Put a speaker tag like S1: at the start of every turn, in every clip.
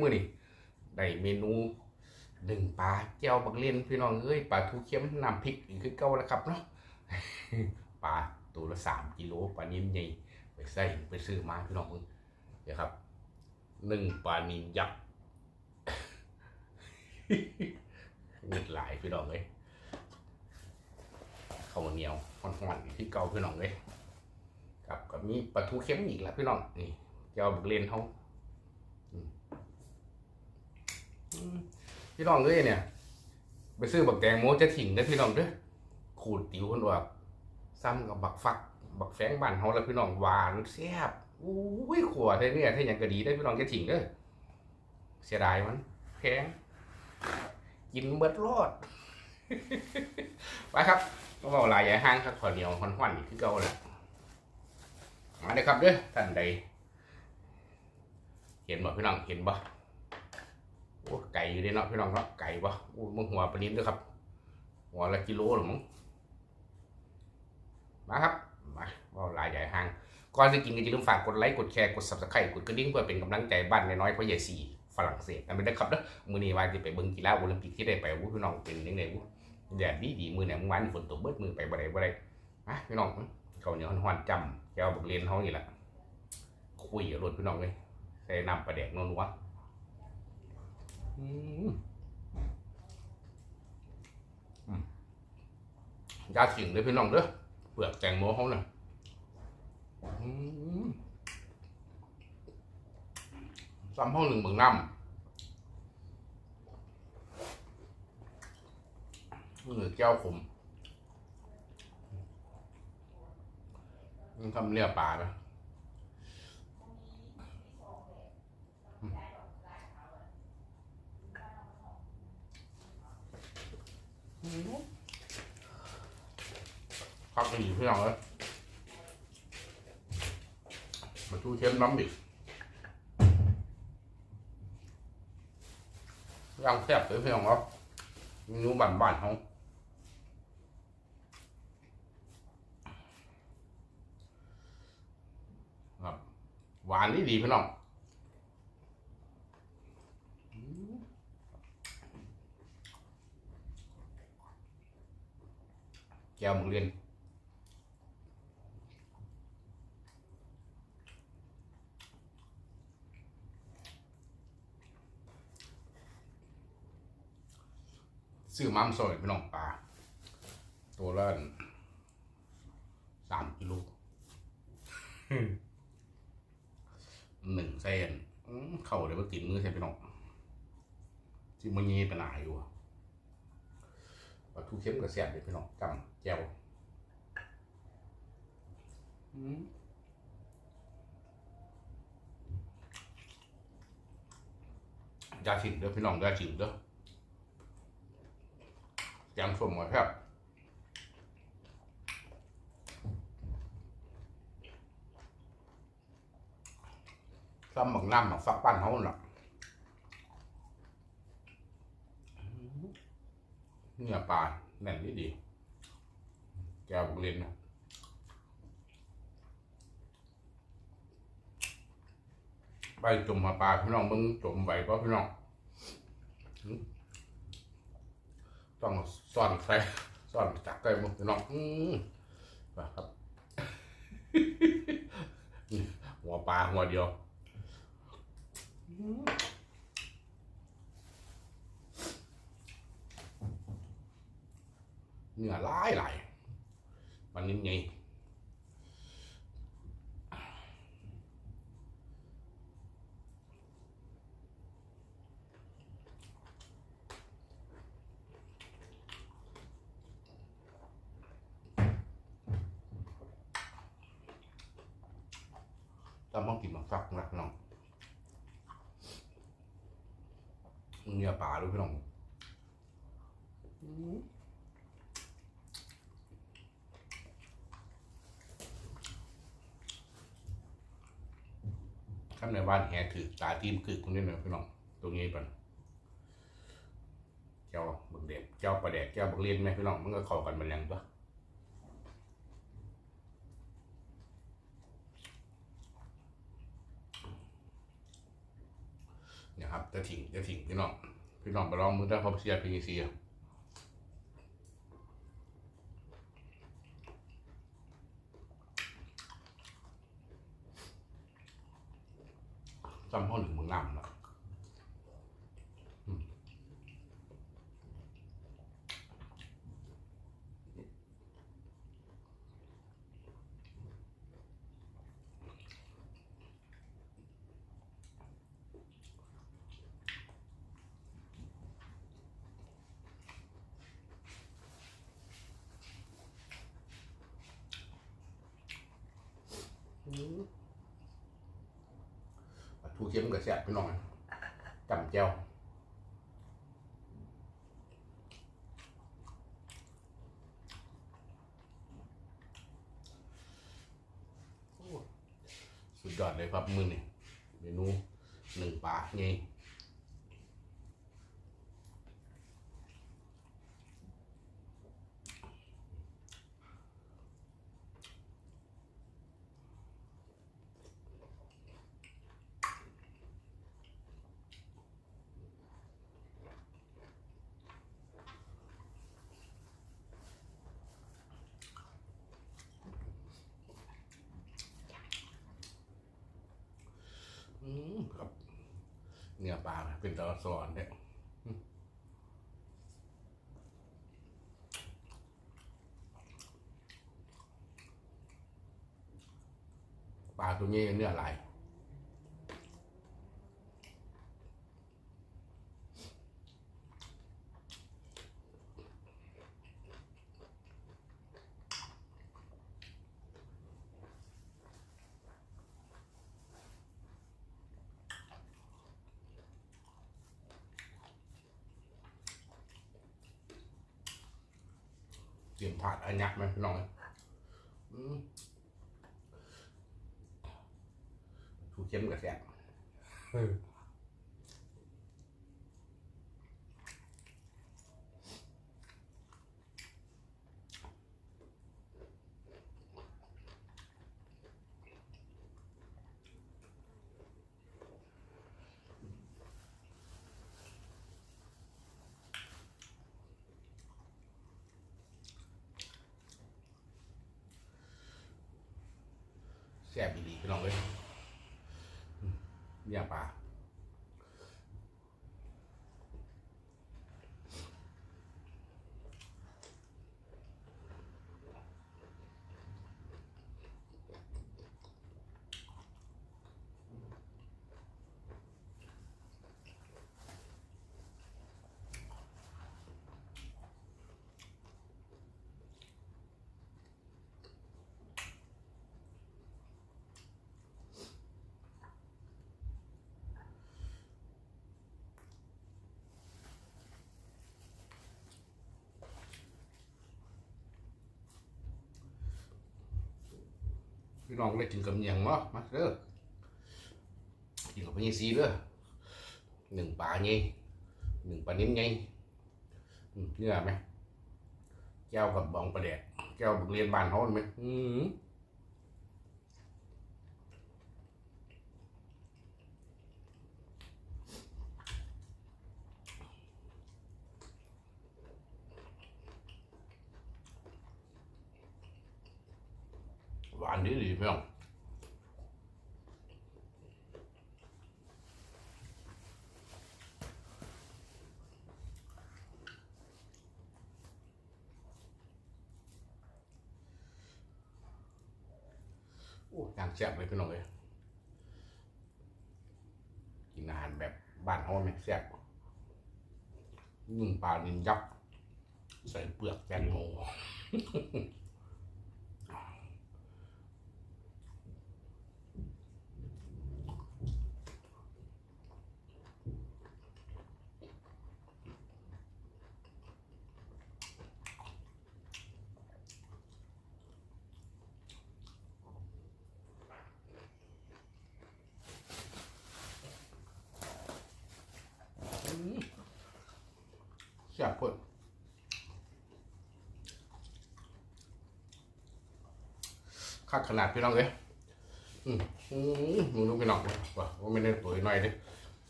S1: มื้อนี้ได้เมนูหนึ่งปลาแก้วบักเล่นพี่น้องเอ้ยปลาทูเค็มน้ำพริกอีกคือเก่าแล้วครับเนาะปลาตัวละสามกิโลปลานิ่มใหญ่ไปใส่ไปซื้อมาพี่น้องเอ้ยเดี๋ยวครับหนึ่งปลานิ่มยักษ์เงหลายพี่น้องเลยข้าวเหนียวห่อนๆที่เก่าพี่น้องเลยครับก็มีปลาทูเค็มอีกแล้วพี่น้องนี่เจ้าบักเล่นเขาอืมอืม พี่น้องเลยเนี่ย ไปซื้อบักแตงโมจะถิ่งได้พี่น้องเด้อขูดติ๋วคนว่าซ้ำกับบักฟัก บักแฟงบ้านเฮาแล้วพี่น้องหวานแซ่บอุ้ยขวดได้เนี่ยถ้าอย่างก็ดีได้พี่น้องจะถิ่งเด้อเสียดายมันแพงกินเบิดรอดไปครับก็บอกลายใหญ่ห้างครับขอเหนียวหอนๆอีกที่เก่าแหละมาเลยครับเด้อท่านใดเห็นบ่พี่น้องเห็นบ่ โอ้ไก่อยู่เด้เนาะพี่น้องเนาะไก่บ่โอ้มึงหัวปลานิ้นด้วยครับ หัวละกิโลหรือมั้งมาครับมาว่าลายใหญ่ห้างก่อนจะกินก็อย่าลืมฝากกดไลค์กดแชร์กด subscribe กดกระดิ่งเพื่อเป็นกำลังใจบ้านน้อยๆพราะใหญ่สี่ฝรั่งเศสนั่นเป็นนะครับเด้อมือนี้ว่าจะไปเบิ่งกีฬาโอลิมปิกที่ได้ไปวู้พี่น้องเป็นยังไงวู้แดดดีดีมือเนี่ยเมื่อวานฝนตกเบิดมือไปบ่ได้บ่ได้อะพี่น้องเขาเนี่ยวฮ้อนจำแก้วบักเรียนเฮานี่แหละคุยกับรถพี่น้องเลยใส่น้ำปลาแดกนัว ยาสิงเลยพี่น้องเด้อเปลือกแตงโมเขาน่ะซ้ำห้องหนึ่งเบิ่งน้ำมือแก้วขมมันทำเรียปลานะพั กกันอยู่พี่น้องเลยมาชูเชฟน้ำดิย่างแซ่บเลยพี่น้องครับเมนูบ้านๆเขาครับหวานนี่ดีพี่น้องแก้วมึงเรียน ซื้อมัมซอยพี่น้องปลาตัวละสามกิโลหนึ่งเส้นอื้อเข้าเลยว่าติดมือใช่พี่น้องที่มันยีเป็นหนาอยู่อะปลาทูเข้มกับแซ่บเลยพี่น้องจำแก้วอื้อยาฉิงเด้อพี่น้องยาฉิงเด้อ แกงส้มหมดครับซ้ำบักน้ำบักฟักปั้นเขาหน่ะเนี่ยปลาแน่นดีดี แกวบุกเรียนนะไปจมมาปลาพี่น้องมึงจมไหวป่ะพี่น้อง ต้องสอนใส่สอนจักไก่มึงน้องอืมครับ หัวปลาหัวเดียวเนื้อหลายหลายมันนิ่มไง ตำมังกินมังฟักนักน้องเนื้อปลาด้วยพี่น้องข้างในบ้านแห่คือตาทีมคือตรงนี้นะพี่น้องตรงนี้ปันเจ้าบักเด็กเจ้าปลาแดกเจ้าบักเลียนไหมพี่น้องมันก็เข้ากันมันยังปะ นะครับจะถิ่งจะถิ่งพี่น้องพี่น้องไปลองมือได้พอเชียร์พีซีจำห้องหนึ่งมึงนำเนาะอืม ปลาทูเค็มกับแซ่บพี่น้องจำเจ้าสุดยอดเลยครับมือนี่เมนูหนึ่งปลาไง ปลาเป็นตะสอนเนี่ยปลาตัวนี้เนื้อลาย เตรียมถาดอันยักษ์ไหมพี่น้องถูกเข้มกับแซ่บ ซ่บดีพี่น้องเลยเนี่ยปลา พี่น้องได้กินกับเมียงเนาะมาเด้อกินกับพี่ซีเด้อหนึ่งปลาไงหนึ่งปลานิ้มไงเนื้อไหมแก้วกับบองปลาแดกแก้วบุกเรียนบ้านเขาไหมอืมหวานดีดีพี่น้องโอย่างแซ่บเลยพี่น้องเลยกินอาหารแบบบ้านเขาไหมแซ่บนึ่งปลาดินยับใส่เปลือกแตงโม แซ่บเพิ่นคักขนาดพี่น้องเลยอืมอืมมึงดูพี่น้องเลยว่าว่าไม่ได้ตัวน้อยเด้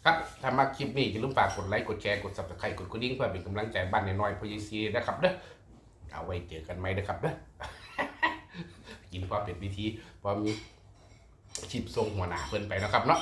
S1: ครับ ถ้ามาคลิปนี้อย่าลืมฝากกดไลค์ กดแชร์ กด subscribe กดกระดิ่งเพื่อเป็นกำลังใจบ้านน้อยๆพยซีนะครับเด้อ เอาไว้เจอกันไหมนะครับเด้อ กินพอเป็นวิธีพอมีชิปทรงหัวหน้าเพิ่นไปนะครับเนาะ